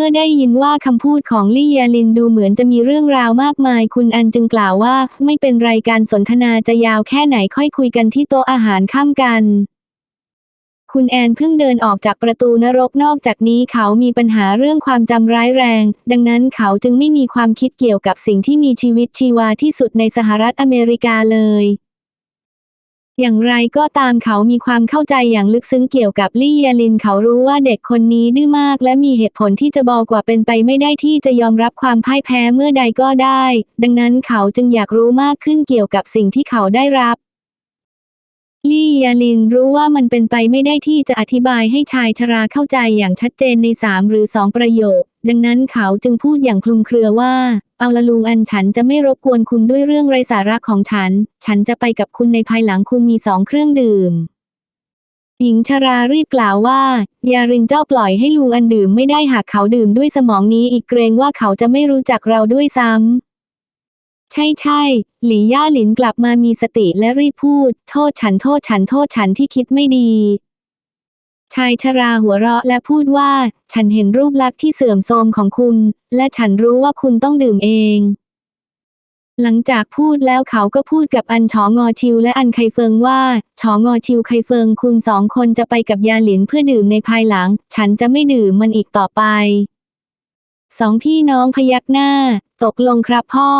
มื่อได้ยินว่าคำพูดของลี่ยาลินดูเหมือนจะมีเรื่องราวมากมาย คุณอันจึงกล่าวว่า ไม่เป็นไรการสนทนาจะยาวแค่ไหนค่อยคุยกันที่โต๊ะอาหารข้ามกัน คุณแอนเพิ่งเดินออกจากประตูนรกนอกจากนี้เขามีปัญหาเรื่องความจำร้ายแรง ดังนั้นเขาจึงไม่มีความคิดเกี่ยวกับสิ่งที่มีชีวิตชีวาที่สุดในสหรัฐอเมริกาเลย อย่างไรก็ตามเขามีความเข้าใจอย่างลึกซึ้งเกี่ยวกับลี่ยาลินเขารู้ว่าเด็กคนนี้ดื้อมาก และมีเหตุผลที่จะบอกว่าเป็นไปไม่ได้ที่จะยอมรับความพ่ายแพ้เมื่อใดก็ได้ ดังนั้นเขาจึงอยากรู้มากขึ้นเกี่ยวกับสิ่งที่เขาได้รับลี่ยาลินรู้ว่ามันเป็นไปไม่ได้ที่จะอธิบายให้ชายชราเข้าใจอย่างชัดเจนในสามหรือสองประโยค ดังนั้นเขาจึงพูดอย่างคลุมเครือว่า เอาละลุงอันฉันจะไม่รบกวนคุณด้วยเรื่องไร้สาระของฉัน ฉันจะไปกับคุณในภายหลังคุณมีสองเครื่องดื่ม หญิงชรารีบกล่าวว่า ยารินเจ้าปล่อยให้ลุงอันดื่มไม่ได้หากเขาดื่มด้วยสมองนี้อีกเกรงว่าเขาจะไม่รู้จักเราด้วยซ้ำใช่ใช่หลี่ย่าหลินกลับมามีสติและรีบพูด โทษฉันโทษฉันโทษฉันที่คิดไม่ดี ชายชราหัวเราะและพูดว่า ฉันเห็นรูปลักษณ์ที่เสื่อมโทรมของคุณ และฉันรู้ว่าคุณต้องดื่มเอง หลังจากพูดแล้วเขาก็พูดกับอันชองอชิวและอันไคเฟิงว่าชองอชิวไคเฟิงคุณสองคนจะไปกับยาหลินเพื่อดื่มในภายหลัง ฉันจะไม่ดื่มมันอีกต่อไป สองพี่น้องพยักหน้า ตกลงครับพ่อ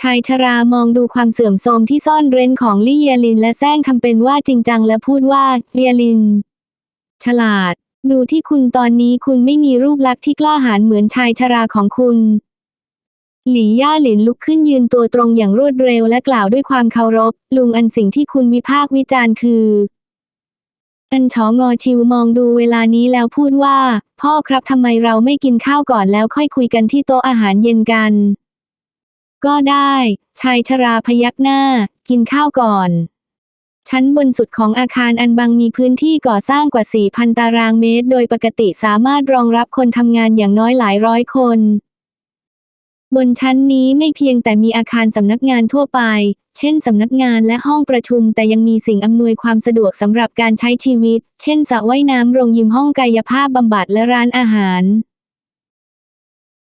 ชายชรามองดูความเสื่อมโทรมที่ซ่อนเร้นของลี่เยลินและแซงทำเป็นว่าจริงจังและพูดว่าเลียลิน ฉลาด ดูที่คุณตอนนี้คุณไม่มีรูปลักษณ์ที่กล้าหาญเหมือนชายชราของคุณ หลี่ย่าหลินลุกขึ้นยืนตัวตรงอย่างรวดเร็วและกล่าวด้วยความเคารพ ลุงอันสิ่งที่คุณวิพากษ์วิจารณ์คือ อันชองอชิวมองดูเวลานี้แล้วพูดว่า พ่อครับทำไมเราไม่กินข้าวก่อนแล้วค่อยคุยกันที่โต๊ะอาหารเย็นกัน ก็ได้ ชายชราพยักหน้า กินข้าวก่อน ชั้นบนสุดของอาคารอันบังมีพื้นที่ก่อสร้างกว่า 4,000 ตารางเมตร โดยปกติสามารถรองรับคนทำงานอย่างน้อยหลายร้อยคน บนชั้นนี้ไม่เพียงแต่มีอาคารสำนักงานทั่วไป เช่นสำนักงานและห้องประชุม แต่ยังมีสิ่งอำนวยความสะดวกสำหรับการใช้ชีวิต เช่นสระว่ายน้ำโรงยิมห้องกายภาพบำบัดและร้านอาหาร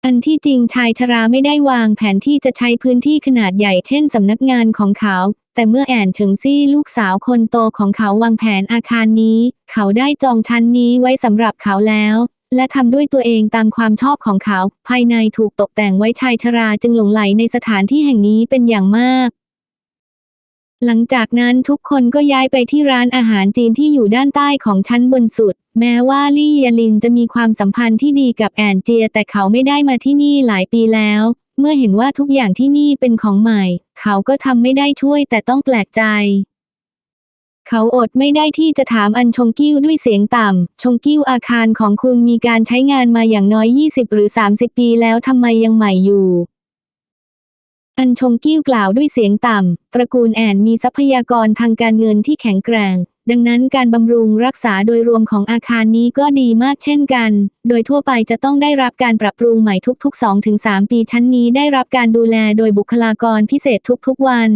อันที่จริงชายชราไม่ได้วางแผนที่จะใช้พื้นที่ขนาดใหญ่เช่นสำนักงานของเขา แต่เมื่อแอนเฉิงซี่ลูกสาวคนโตของเขาวางแผนอาคารนี้ เขาได้จองชั้นนี้ไว้สำหรับเขาแล้ว และทำด้วยตัวเองตามความชอบของเขา ภายในถูกตกแต่งไว้ชายชราจึงหลงไหลในสถานที่แห่งนี้เป็นอย่างมาก หลังจากนั้นทุกคนก็ย้ายไปที่ร้านอาหารจีนที่อยู่ด้านใต้ของชั้นบนสุด แม้ว่าลี่ยาลินจะมีความสัมพันธ์ที่ดีกับแอนเจีย แต่เขาไม่ได้มาที่นี่หลายปีแล้ว เมื่อเห็นว่าทุกอย่างที่นี่เป็นของใหม่ เขาก็ทำไม่ได้ช่วยแต่ต้องแปลกใจ เขาอดไม่ได้ที่จะถามอันชงกิ้วด้วยเสียงต่ำ ชงกิ้วอาคารของคุณมีการใช้งานมาอย่างน้อย 20 หรือ 30 ปีแล้วทำไมยังใหม่อยู่ อันชงกิ้วกล่าวด้วยเสียงต่ำ ตระกูลแอนมีทรัพยากรทางการเงินที่แข็งแกร่ง ดังนั้นการบำรุงรักษาโดยรวมของอาคารนี้ก็ดีมากเช่นกัน โดยทั่วไปจะต้องได้รับการปรับปรุงใหม่ทุกๆ 2-3 ปีชั้นนี้ได้รับการดูแลโดยบุคลากรพิเศษทุกๆวัน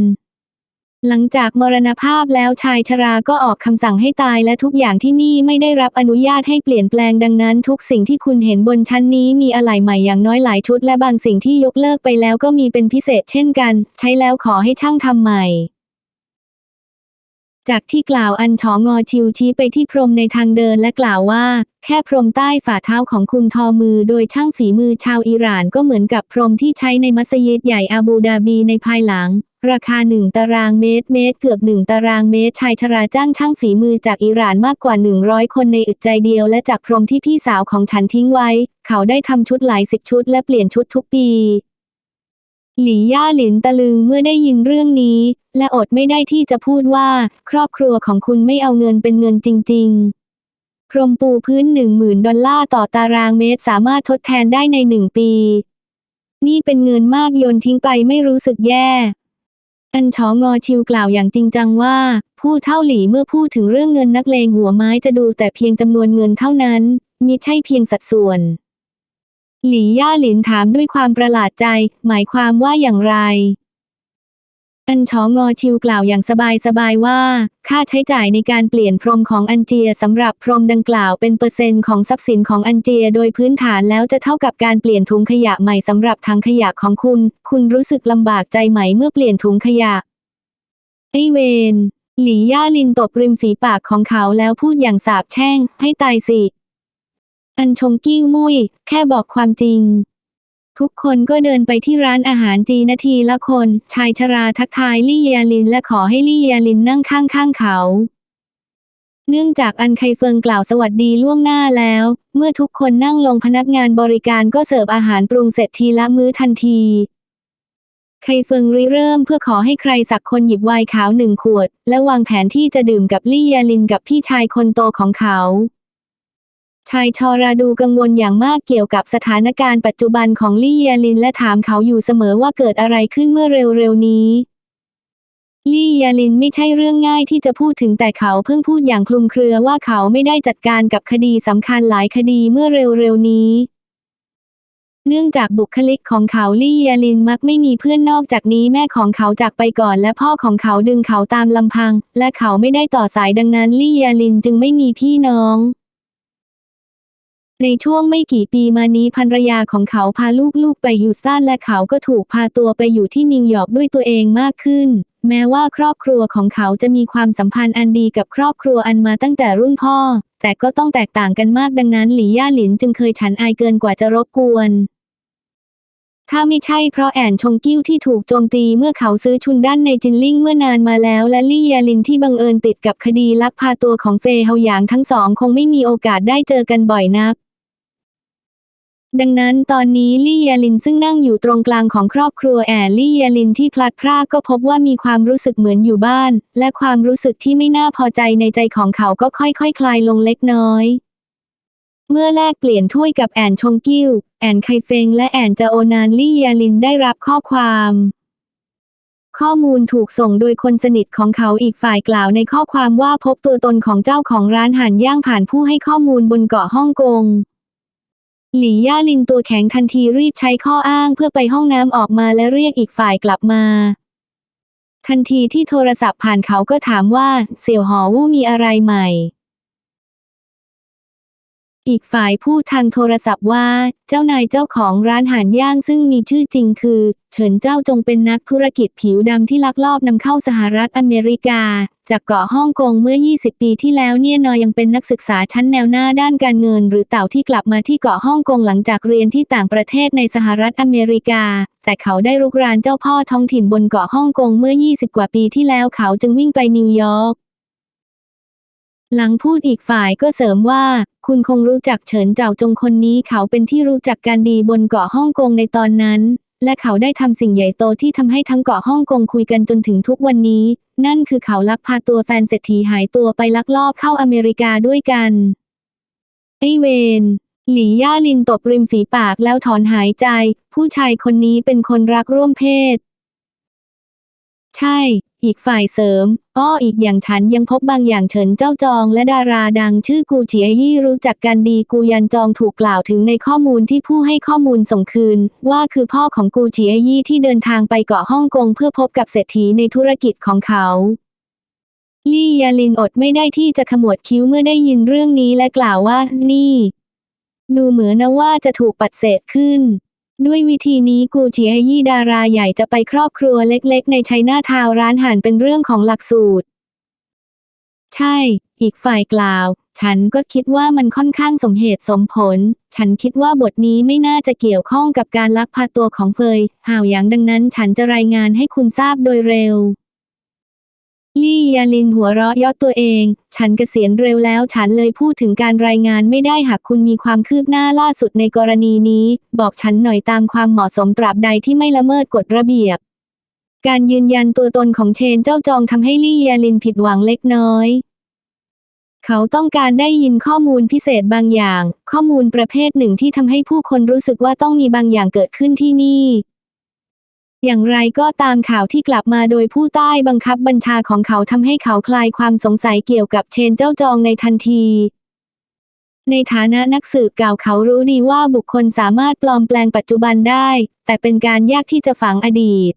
หลังจากมรณภาพแล้วชายชราก็ออกคำสั่งให้ตายและทุกอย่างที่นี่ไม่ได้รับอนุญาตให้เปลี่ยนแปลงดังนั้นทุกสิ่งที่คุณเห็นบนชั้นนี้มีอะไหล่ใหม่อย่างน้อยหลายชุดและบางสิ่งที่ยกเลิกไปแล้วก็มีเป็นพิเศษเช่นกัน ใช้แล้วขอให้ช่างทำใหม่ จากที่กล่าวอันชองอชิวชี้ไปที่พรมในทางเดินและกล่าวว่า แค่พรมใต้ฝ่าเท้าของคุณทอมือโดยช่างฝีมือชาวอิหร่านก็เหมือนกับพรมที่ใช้ในมัสยิดใหญ่อาบูดาบีในภายหลัง ราคาหนึ่งตารางเมตรเมตรเกือบหนึ่งตารางเมตรชายชราจ้างช่างฝีมือจากอิหร่านมากกว่า 100 คนในอึดใจเดียวและจากพรมที่พี่สาวของฉันทิ้งไว้ เขาได้ทำชุดหลายสิบชุดและเปลี่ยนชุดทุกปี หลี่ย่าหลินตะลึงเมื่อได้ยินเรื่องนี้ และอดไม่ได้ที่จะพูดว่า ครอบครัวของคุณไม่เอาเงินเป็นเงินจริง ๆ พรมปูพื้นหนึ่งหมื่นดอลลาร์ต่อตารางเมตรสามารถทดแทนได้ในหนึ่งปี นี่เป็นเงินมากโยนทิ้งไปไม่รู้สึกแย่ อันชองอชิวกล่าวอย่างจริงจังว่า ผู้เท่าหลี่เมื่อพูดถึงเรื่องเงินนักเลงหัวไม้จะดูแต่เพียงจำนวนเงินเท่านั้น มิใช่เพียงสัดส่วน หลี่ย่าหลินถามด้วยความประหลาดใจ หมายความว่าอย่างไร อันชองอชิวกล่าวอย่างสบายๆว่า ค่าใช้จ่ายในการเปลี่ยนพรมของอันเจียสำหรับพรมดังกล่าวเป็นเปอร์เซ็นต์ของทรัพย์สินของอันเจียโดยพื้นฐานแล้วจะเท่ากับการเปลี่ยนถุงขยะใหม่สำหรับถังขยะของคุณ คุณรู้สึกลำบากใจไหมเมื่อเปลี่ยนถุงขยะ ไอเวนหลี่ย่าลินตบริมฝีปากของเขาแล้วพูดอย่างสาบแช่ง ให้ตายสิ อันชงกิ้วมุย แค่บอกความจริง ทุกคนก็เดินไปที่ร้านอาหารจีนาทีละคน ชายชราทักทายลี่ยาลินและขอให้ลี่ยาลินนั่งข้างๆเขา เนื่องจากอันไคเฟิงกล่าวสวัสดีล่วงหน้าแล้ว เมื่อทุกคนนั่งลงพนักงานบริการก็เสิร์ฟอาหารปรุงเสร็จทีละมื้อทันที ไคเฟิงริเริ่มเพื่อขอให้ใครสักคนหยิบไวน์ขาวหนึ่งขวด และวางแผนที่จะดื่มกับลี่ยาลินกับพี่ชายคนโตของเขา ชายชอราดูกังวลอย่างมากเกี่ยวกับสถานการณ์ปัจจุบันของลี่ยาลินและถามเขาอยู่เสมอว่าเกิดอะไรขึ้นเมื่อเร็วๆนี้ลี่ยาลินไม่ใช่เรื่องง่ายที่จะพูดถึงแต่เขาเพิ่งพูดอย่างคลุมเครือว่าเขาไม่ได้จัดการกับคดีสำคัญหลายคดีเมื่อเร็วๆนี้ เนื่องจากบุคลิกของเขาลี่ยาลินมักไม่มีเพื่อนนอกจากนี้แม่ของเขาจากไปก่อนและพ่อของเขาดึงเขาตามลำพัง และเขาไม่ได้ต่อสายดังนั้นลี่ยาลินจึงไม่มีพี่น้อง ในช่วงไม่กี่ปีมานี้ภรรยาของเขาพาลูกๆไปอยู่ซ่านและเขาก็ถูกพาตัวไปอยู่ที่นิวยอร์กด้วยตัวเองมากขึ้น แม้ว่าครอบครัวของเขาจะมีความสัมพันธ์อันดีกับครอบครัวอันมาตั้งแต่รุ่นพ่อ แต่ก็ต้องแตกต่างกันมากดังนั้นหลี่ย่าหลินจึงเคยฉันอายเกินกว่าจะรบกวน ถ้าไม่ใช่เพราะแอนชงกิ้วที่ถูกโจมตีเมื่อเขาซื้อชุนด้านในจินลิ่งเมื่อนานมาแล้ว และลี่ยาลินที่บังเอิญติดกับคดีลักพาตัวของเฟยเฮาหยางทั้งสองคงไม่มีโอกาสได้เจอกันบ่อยนัก ดังนั้นตอนนี้ลี่ยาลินซึ่งนั่งอยู่ตรงกลางของครอบครัวแอนลี่ยาลินที่พลัดพรากก็พบว่ามีความรู้สึกเหมือนอยู่บ้าน และความรู้สึกที่ไม่น่าพอใจในใจของเขาก็ค่อยๆคคลายลงเล็กน้อย เมื่อแลกเปลี่ยนถ้วยกับแอนชงกิ้ว แอนไคเฟงและแอนจาโอนานลี่ยาลินได้รับข้อความข้อมูลถูกส่งโดยคนสนิทของเขาอีกฝ่ายกล่าวในข้อความว่าพบตัวตนของเจ้าของร้านห่านย่างผ่านผู้ให้ข้อมูลบนเกาะฮ่องกง หลี่ย่าลินตัวแข็งทันทีรีบใช้ข้ออ้างเพื่อไปห้องน้ำออกมาและเรียกอีกฝ่ายกลับมา ทันทีที่โทรศัพท์ผ่านเขาก็ถามว่า เสี่ยวหอวู้มีอะไรใหม่ อีกฝ่ายพูดทางโทรศัพท์ว่า เจ้านายเจ้าของร้านหานย่างซึ่งมีชื่อจริงคือ เฉินเจ้าจงเป็นนักธุรกิจผิวดำที่ลักลอบนำเข้าสหรัฐอเมริกา จากเกาะฮ่องกงเมื่อ 20 ปีที่แล้วเนี่ยนอยยังเป็นนักศึกษาชั้นแนวหน้าด้านการเงิน หรือเต่าที่กลับมาที่เกาะฮ่องกงหลังจากเรียนที่ต่างประเทศในสหรัฐอเมริกา แต่เขาได้รุกรานเจ้าพ่อท้องถิ่นบนเกาะฮ่องกงเมื่อ 20 กว่าปีที่แล้วเขาจึงวิ่งไปนิวยอร์กหลังพูดอีกฝ่ายก็เสริมว่า คุณคงรู้จักเฉินเจ้าจงคนนี้เขาเป็นที่รู้จักกันดีบนเกาะฮ่องกงในตอนนั้น และเขาได้ทำสิ่งใหญ่โตที่ทำให้ทั้งเกาะฮ่องกงคุยกันจนถึงทุกวันนี้ นั่นคือเขาลักพาตัวแฟนเศรษฐีหายตัวไปลักลอบเข้าอเมริกาด้วยกันไอเวนหลี่ย่าลินตบริมฝีปากแล้วถอนหายใจ ผู้ชายคนนี้เป็นคนรักร่วมเพศ ใช่ อีกฝ่ายเสริม อ้ออีกอย่างฉันยังพบบางอย่างเฉินเจ้าจองและดาราดังชื่อกูเฉียยี่รู้จักกันดีกูยันจองถูกกล่าวถึงในข้อมูลที่ผู้ให้ข้อมูลส่งคืน ว่าคือพ่อของกูเฉียยี่ที่เดินทางไปเกาะฮ่องกงเพื่อพบกับเศรษฐีในธุรกิจของเขาลี่ยาลินอดไม่ได้ที่จะขมวดคิ้วเมื่อได้ยินเรื่องนี้และกล่าวว่า นี่ ดูเหมือนนะว่าจะถูกปัดเศษขึ้น ด้วยวิธีนี้กูเฉียยี่ดาราใหญ่จะไปครอบครัวเล็กๆ ในชัยนาทาวร้านอาหารเป็นเรื่องของหลักสูตร ใช่ อีกฝ่ายกล่าว ฉันก็คิดว่ามันค่อนข้างสมเหตุสมผล ฉันคิดว่าบทนี้ไม่น่าจะเกี่ยวข้องกับการลักพาตัวของเฟย ห่าวหยางดังนั้นฉันจะรายงานให้คุณทราบโดยเร็ว ลี่ยาลินหัวเราะเยาะตัวเอง ฉันเกษียณเร็วแล้วฉันเลยพูดถึงการรายงานไม่ได้หากคุณมีความคืบหน้าล่าสุดในกรณีนี้ บอกฉันหน่อยตามความเหมาะสมตราบใดที่ไม่ละเมิดกฎระเบียบ การยืนยันตัวตนของเชนเจ้าจองทำให้ลี่ยาลินผิดหวังเล็กน้อย เขาต้องการได้ยินข้อมูลพิเศษบางอย่าง ข้อมูลประเภทหนึ่งที่ทำให้ผู้คนรู้สึกว่าต้องมีบางอย่างเกิดขึ้นที่นี่ อย่างไรก็ตามข่าวที่กลับมาโดยผู้ใต้บังคับบัญชาของเขาทำให้เขาคลายความสงสัยเกี่ยวกับเชนเจ้าจองในทันที ในฐานะนักสืบเก่าเขารู้ดีว่าบุคคลสามารถปลอมแปลงปัจจุบันได้ แต่เป็นการยากที่จะฝังอดีต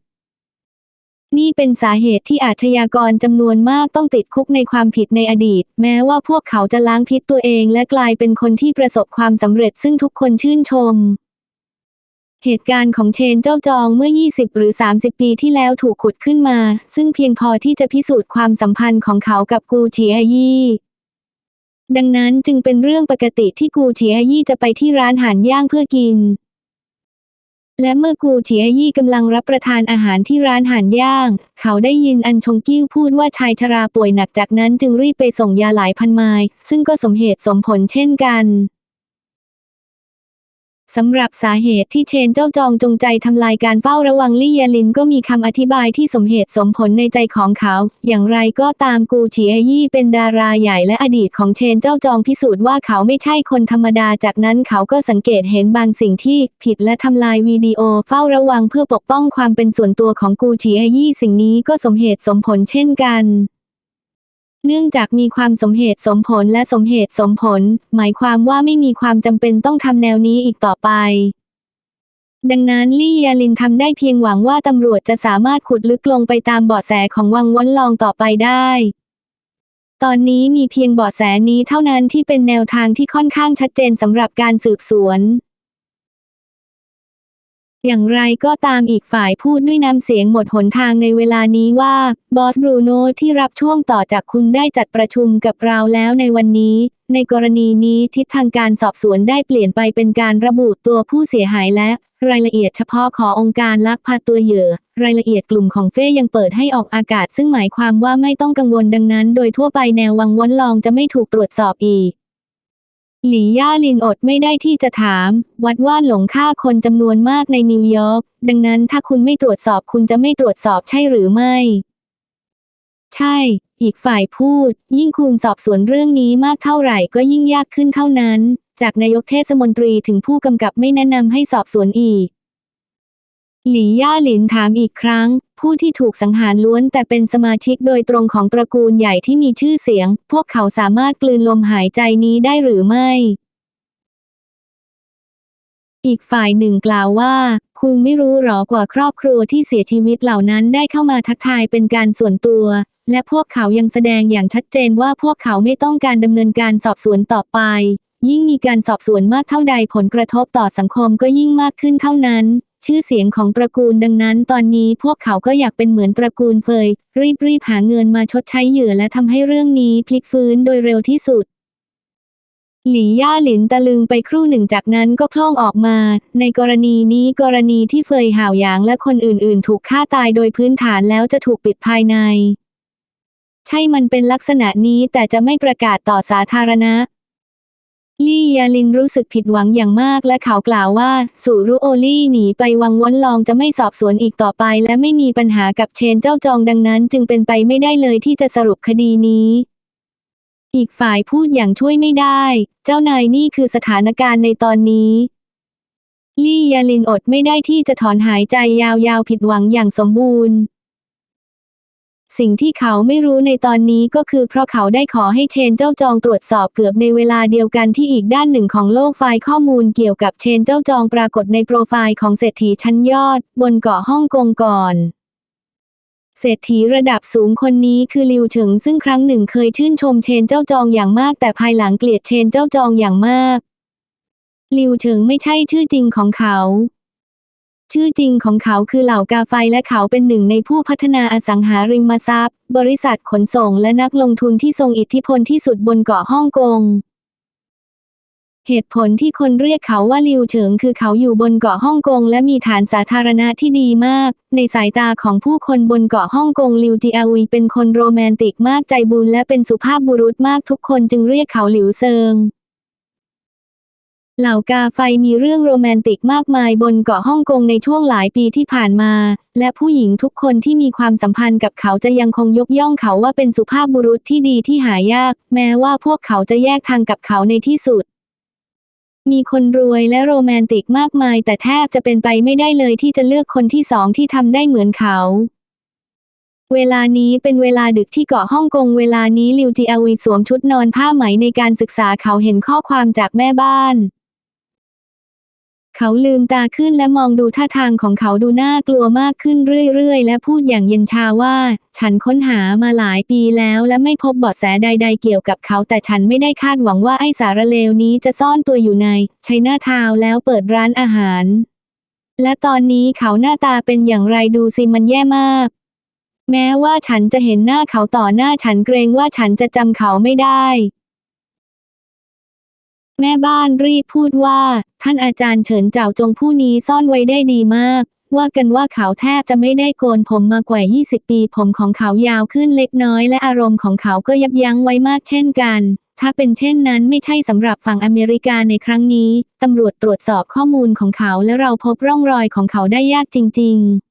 นี่เป็นสาเหตุที่อาชญากรจำนวนมากต้องติดคุกในความผิดในอดีต แม้ว่าพวกเขาจะล้างพิษตัวเองและกลายเป็นคนที่ประสบความสำเร็จซึ่งทุกคนชื่นชม เหตุการณ์ของเชนเจ้าจองเมื่อ 20 หรือ 30 ปีที่แล้วถูกขุดขึ้นมา ซึ่งเพียงพอที่จะพิสูจน์ความสัมพันธ์ของเขากับกูเฉียยี่ ดังนั้นจึงเป็นเรื่องปกติที่กูเฉียยี่จะไปที่ร้านอาหารย่างเพื่อกิน และเมื่อกูเฉียยี่กำลังรับประทานอาหารที่ร้านอาหารย่าง เขาได้ยินอันชงกิ้วพูดว่าชายชราป่วยหนักจากนั้นจึงรีบไปส่งยาหลายพันไมล์ซึ่งก็สมเหตุสมผลเช่นกัน สำหรับสาเหตุที่เชนเจ้าจองจงใจทำลายการเฝ้าระวังลี่ยาลินก็มีคำอธิบายที่สมเหตุสมผลในใจของเขา อย่างไรก็ตามกูเฉียยี่เป็นดาราใหญ่และอดีตของเชนเจ้าจองพิสูจน์ว่าเขาไม่ใช่คนธรรมดา จากนั้นเขาก็สังเกตเห็นบางสิ่งที่ผิดและทำลายวิดีโอเฝ้าระวังเพื่อปกป้องความเป็นส่วนตัวของกูเฉียยี่สิ่งนี้ก็สมเหตุสมผลเช่นกัน เนื่องจากมีความสมเหตุสมผลและสมเหตุสมผล หมายความว่าไม่มีความจำเป็นต้องทำแนวนี้อีกต่อไป ดังนั้นลี่ยาลินทำได้เพียงหวังว่าตำรวจจะสามารถขุดลึกลงไปตามเบาะแสของวังวนลองต่อไปได้ ตอนนี้มีเพียงเบาะแสนี้เท่านั้นที่เป็นแนวทางที่ค่อนข้างชัดเจนสำหรับการสืบสวน อย่างไรก็ตามอีกฝ่ายพูดด้วยน้ำเสียงหมดหนทางในเวลานี้ว่า บอสบรูโนที่รับช่วงต่อจากคุณได้จัดประชุมกับเราแล้วในวันนี้ ในกรณีนี้ทิศทางการสอบสวนได้เปลี่ยนไปเป็นการระบุตัวผู้เสียหายและ รายละเอียดเฉพาะขององค์การลักพาตัวเหยื่อ รายละเอียดกลุ่มของเฟ่ยังเปิดให้ออกอากาศ ซึ่งหมายความว่าไม่ต้องกังวลดังนั้น โดยทั่วไปแนววังวนลองจะไม่ถูกตรวจสอบอีก หลี่ย่าลินอดไม่ได้ที่จะถาม วัดว่าหลงฆ่าคนจำนวนมากในนิวยอร์ก ดังนั้นถ้าคุณไม่ตรวจสอบคุณจะไม่ตรวจสอบใช่หรือไม่ ใช่ อีกฝ่ายพูด ยิ่งคุณสอบสวนเรื่องนี้มากเท่าไหร่ก็ยิ่งยากขึ้นเท่านั้น จากนายกเทศมนตรีถึงผู้กำกับไม่แนะนำให้สอบสวนอีก หลี่ย่าหลินถามอีกครั้ง ผู้ที่ถูกสังหารล้วนแต่เป็นสมาชิกโดยตรงของตระกูลใหญ่ที่มีชื่อเสียง พวกเขาสามารถกลืนลมหายใจนี้ได้หรือไม่ อีกฝ่ายหนึ่งกล่าวว่า คุณไม่รู้หรอกว่าครอบครัวที่เสียชีวิตเหล่านั้นได้เข้ามาทักทายเป็นการส่วนตัว และพวกเขายังแสดงอย่างชัดเจนว่าพวกเขาไม่ต้องการดำเนินการสอบสวนต่อไป ยิ่งมีการสอบสวนมากเท่าใดผลกระทบต่อสังคมก็ยิ่งมากขึ้นเท่านั้น ชื่อเสียงของตระกูลดังนั้น ตอนนี้พวกเขาก็อยากเป็นเหมือนตระกูลเฟย รีบรีบหาเงินมาชดใช้เหยื่อและทำให้เรื่องนี้พลิกฟื้นโดยเร็วที่สุด หลี่ย่าหลินตะลึงไปครู่หนึ่งจากนั้นก็พล่องออกมา ในกรณีนี้กรณีที่เฟยห่าวหยางและคนอื่นๆ ถูกฆ่าตายโดยพื้นฐานแล้วจะถูกปิดภายใน ใช่มันเป็นลักษณะนี้แต่จะไม่ประกาศต่อสาธารณะ ลี่ยาลินรู้สึกผิดหวังอย่างมากและเขากล่าวว่า สุรุโอลี่หนีไปวังวนลองจะไม่สอบสวนอีกต่อไป และไม่มีปัญหากับเชนเจ้าจองดังนั้นจึงเป็นไปไม่ได้เลยที่จะสรุปคดีนี้ อีกฝ่ายพูดอย่างช่วยไม่ได้ เจ้านายนี่คือสถานการณ์ในตอนนี้ลี่ยาลินอดไม่ได้ที่จะถอนหายใจยาวๆผิดหวังอย่างสมบูรณ์ สิ่งที่เขาไม่รู้ในตอนนี้ก็คือเพราะเขาได้ขอให้เชนเจ้าจองตรวจสอบเกือบในเวลาเดียวกันที่อีกด้านหนึ่งของโลกไฟล์ข้อมูลเกี่ยวกับเชนเจ้าจองปรากฏในโปรไฟล์ของเศรษฐีชั้นยอด บนเกาะฮ่องกงก่อนเศรษฐีระดับสูงคนนี้คือลิวเฉิงซึ่งครั้งหนึ่งเคยชื่นชมเชนเจ้าจองอย่างมาก แต่ภายหลังเกลียดเชนเจ้าจองอย่างมาก ลิวเฉิงไม่ใช่ชื่อจริงของเขา ชื่อจริงของเขาคือเหล่ากาไฟและเขาเป็นหนึ่งในผู้พัฒนาอสังหาริมทรัพย์ บริษัทขนส่งและนักลงทุนที่ทรงอิทธิพลที่สุดบนเกาะฮ่องกง เหตุผลที่คนเรียกเขาว่าลิวเฉิงคือเขาอยู่บนเกาะฮ่องกงและมีฐานสาธารณะที่ดีมาก ในสายตาของผู้คนบนเกาะฮ่องกงลิวจีอาวีเป็นคนโรแมนติกมากใจบุญและเป็นสุภาพบุรุษมากทุกคนจึงเรียกเขาหลิวเซิง เหล่ากาไฟมีเรื่องโรแมนติกมากมายบนเกาะฮ่องกงในช่วงหลายปีที่ผ่านมา และผู้หญิงทุกคนที่มีความสัมพันธ์กับเขาจะยังคงยกย่องเขาว่าเป็นสุภาพบุรุษที่ดีที่หายาก แม้ว่าพวกเขาจะแยกทางกับเขาในที่สุด มีคนรวยและโรแมนติกมากมาย แต่แทบจะเป็นไปไม่ได้เลยที่จะเลือกคนที่สองที่ทำได้เหมือนเขาเวลานี้เป็นเวลาดึกที่เกาะฮ่องกงเวลานี้ลิวจีอาวีสวมชุดนอนผ้าไหมในการศึกษาเขาเห็นข้อความจากแม่บ้าน เขาลืมตาขึ้นและมองดูท่าทางของเขาดูน่ากลัวมากขึ้นเรื่อยๆ และพูดอย่างเย็นชาว่า ฉันค้นหามาหลายปีแล้วและไม่พบเบาะแสใด ๆ เกี่ยวกับเขา แต่ฉันไม่ได้คาดหวังว่าไอ้สารเลวนี้จะซ่อนตัวอยู่ในไชน่าทาวแล้วเปิดร้านอาหาร และตอนนี้เขาหน้าตาเป็นอย่างไรดูสิมันแย่มาก แม้ว่าฉันจะเห็นหน้าเขาต่อหน้าฉันเกรงว่าฉันจะจำเขาไม่ได้ แม่บ้านรีบพูดว่า ท่านอาจารย์เฉินเจ้าจงผู้นี้ซ่อนไว้ได้ดีมาก ว่ากันว่าเขาแทบจะไม่ได้โกนผมมากว่า 20 ปี ผมของเขายาวขึ้นเล็กน้อย และอารมณ์ของเขาก็ยับยั้งไว้มากเช่นกัน ถ้าเป็นเช่นนั้นไม่ใช่สำหรับฝั่งอเมริกาในครั้งนี้ตำรวจตรวจสอบข้อมูลของเขาและเราพบร่องรอยของเขาได้ยากจริง ๆ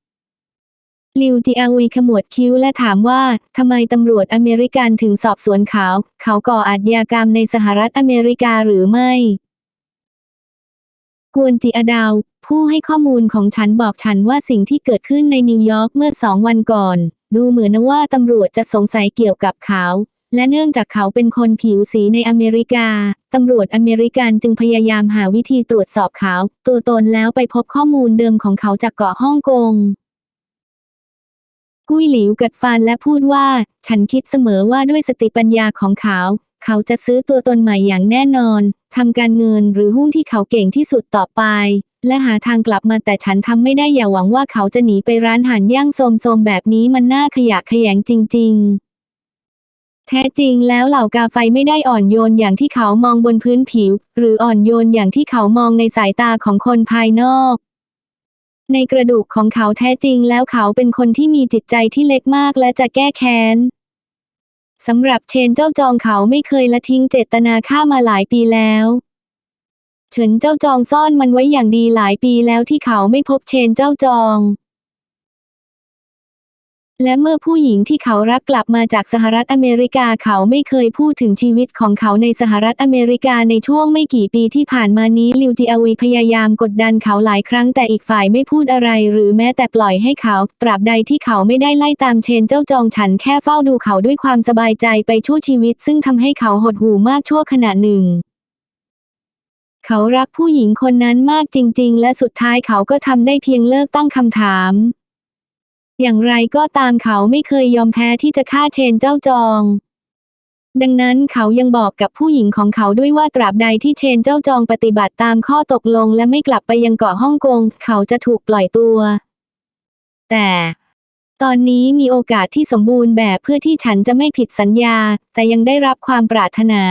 ลิวจิอาวีขมวดคิ้วและถามว่าทำไมตำรวจอเมริกันถึงสอบสวนเขา เขาก่ออาชญากรรมในสหรัฐอเมริกาหรือไม่ กวนจิอาดาว ผู้ให้ข้อมูลของฉันบอกฉันว่าสิ่งที่เกิดขึ้นในนิวยอร์กเมื่อสองวันก่อน ดูเหมือนว่าตำรวจจะสงสัยเกี่ยวกับเขา และเนื่องจากเขาเป็นคนผิวสีในอเมริกา ตำรวจอเมริกันจึงพยายามหาวิธีตรวจสอบเขา ตัวตนแล้วไปพบข้อมูลเดิมของเขาจากเกาะฮ่องกง กุ้ยหลิวกัดฟันและพูดว่า ฉันคิดเสมอว่าด้วยสติปัญญาของเขา เขาจะซื้อตัวตนใหม่อย่างแน่นอนทำการเงินหรือหุ้นที่เขาเก่งที่สุดต่อไป และหาทางกลับมาแต่ฉันทำไม่ได้อย่าหวังว่าเขาจะหนีไปร้านหารย่างโสมๆแบบนี้มันน่าขยะแขยงจริง ๆแท้จริงแล้วเหล่ากาไฟไม่ได้อ่อนโยนอย่างที่เขามองบนพื้นผิว หรืออ่อนโยนอย่างที่เขามองในสายตาของคนภายนอก ในกระดูกของเขาแท้จริงแล้วเขาเป็นคนที่มีจิตใจที่เล็กมากและจะแก้แค้นสำหรับเชนเจ้าจองเขาไม่เคยละทิ้งเจตนาฆ่ามาหลายปีแล้วเฉินเจ้าจองซ่อนมันไว้อย่างดีหลายปีแล้วที่เขาไม่พบเชนเจ้าจอง และเมื่อผู้หญิงที่เขารักกลับมาจากสหรัฐอเมริกาเขาไม่เคยพูดถึงชีวิตของเขาในสหรัฐอเมริกาในช่วงไม่กี่ปีที่ผ่านมานี้ลิวจิอาวีพยายามกดดันเขาหลายครั้งแต่อีกฝ่ายไม่พูดอะไร หรือแม้แต่ปล่อยให้เขา ตราบใดที่เขาไม่ได้ไล่ตามเชนเจ้าจองฉันแค่เฝ้าดูเขาด้วยความสบายใจไปชั่วชีวิต ซึ่งทำให้เขาหดหู่มากชั่วขณะหนึ่งเขารักผู้หญิงคนนั้นมากจริง ๆ และสุดท้ายเขาก็ทำได้เพียงเลิกตั้งคำถาม อย่างไรก็ตามเขาไม่เคยยอมแพ้ที่จะฆ่าเชนเจ้าจอง ดังนั้นเขายังบอกกับผู้หญิงของเขาด้วยว่าตราบใดที่เชนเจ้าจองปฏิบัติตามข้อตกลง และไม่กลับไปยังเกาะฮ่องกง เขาจะถูกปล่อยตัว แต่ตอนนี้มีโอกาสที่สมบูรณ์แบบเพื่อที่ฉันจะไม่ผิดสัญญา แต่ยังได้รับความปรารถนา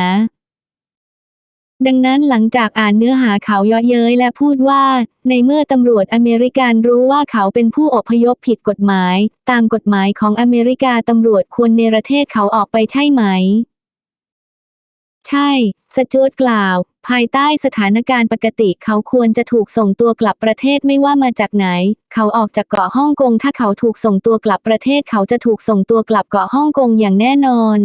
ดังนั้นหลังจากอ่านเนื้อหาเขาเยาะเย้ยและพูดว่า ในเมื่อตำรวจอเมริกันรู้ว่าเขาเป็นผู้อพยพผิดกฎหมาย ตามกฎหมายของอเมริกาตำรวจควรเนรเทศเขาออกไปใช่ไหม ใช่ สจวตกล่าว ภายใต้สถานการณ์ปกติเขาควรจะถูกส่งตัวกลับประเทศไม่ว่ามาจากไหน เขาออกจากเกาะฮ่องกงถ้าเขาถูกส่งตัวกลับประเทศเขาจะถูกส่งตัวกลับเกาะฮ่องกงอย่างแน่นอน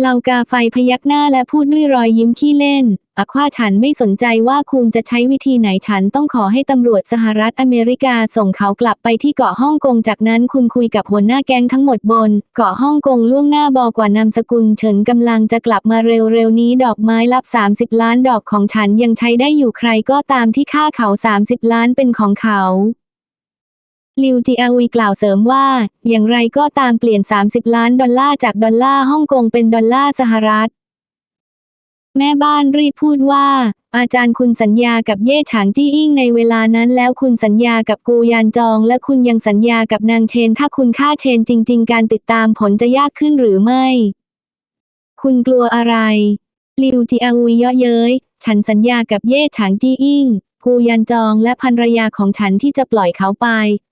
เหล่ากาไฟพยักหน้าและพูดด้วยรอยยิ้มขี้เล่นอะคว้าฉันไม่สนใจว่าคุณจะใช้วิธีไหนฉันต้องขอให้ตำรวจสหรัฐอเมริกาส่งเขากลับไปที่เกาะฮ่องกงจากนั้นคุณคุยกับหัวหน้าแก๊งทั้งหมดบน เกาะฮ่องกงล่วงหน้าบอกว่านามสกุลเฉินกำลังจะกลับมาเร็วๆนี้ดอกไม้รับ 30 ล้านดอกของฉันยังใช้ได้อยู่ใครก็ตามที่ค่าเขา 30 ล้านเป็นของเขา ลิวจิอาวีกล่าวเสริมว่า อย่างไรก็ตามเปลี่ยน 30 ล้านดอลลาร์จากดอลลาร์ฮ่องกงเป็นดอลลาร์สหรัฐ แม่บ้านรีบพูดว่า อาจารย์คุณสัญญากับเย่ฉางจี้อิ่งในเวลานั้นแล้วคุณสัญญากับกูยานจอง และคุณยังสัญญากับนางเชน ถ้าคุณฆ่าเชนจริง ๆ การติดตามผลจะยากขึ้นหรือไม่ คุณกลัวอะไรลิวจิอาวีเยาะเย้ย ฉันสัญญากับเย่ฉางจี้อิ่ง กูยันจองและภรรยาของฉันที่จะปล่อยเขาไป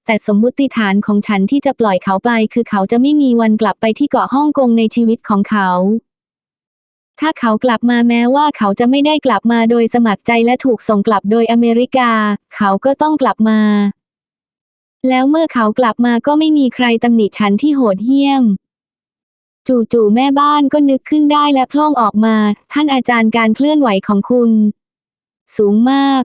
แต่สมมุติฐานของฉันที่จะปล่อยเขาไป คือเขาจะไม่มีวันกลับไปที่เกาะฮ่องกงในชีวิตของเขา ถ้าเขากลับมาแม้ว่าเขาจะไม่ได้กลับมาโดยสมัครใจและถูกส่งกลับโดยอเมริกา เขาก็ต้องกลับมา แล้วเมื่อเขากลับมาก็ไม่มีใครตำหนิฉันที่โหดเหี้ยมจู่ๆแม่บ้านก็นึกขึ้นได้และพล่องออกมา ท่านอาจารย์การเคลื่อนไหวของคุณ สูงมาก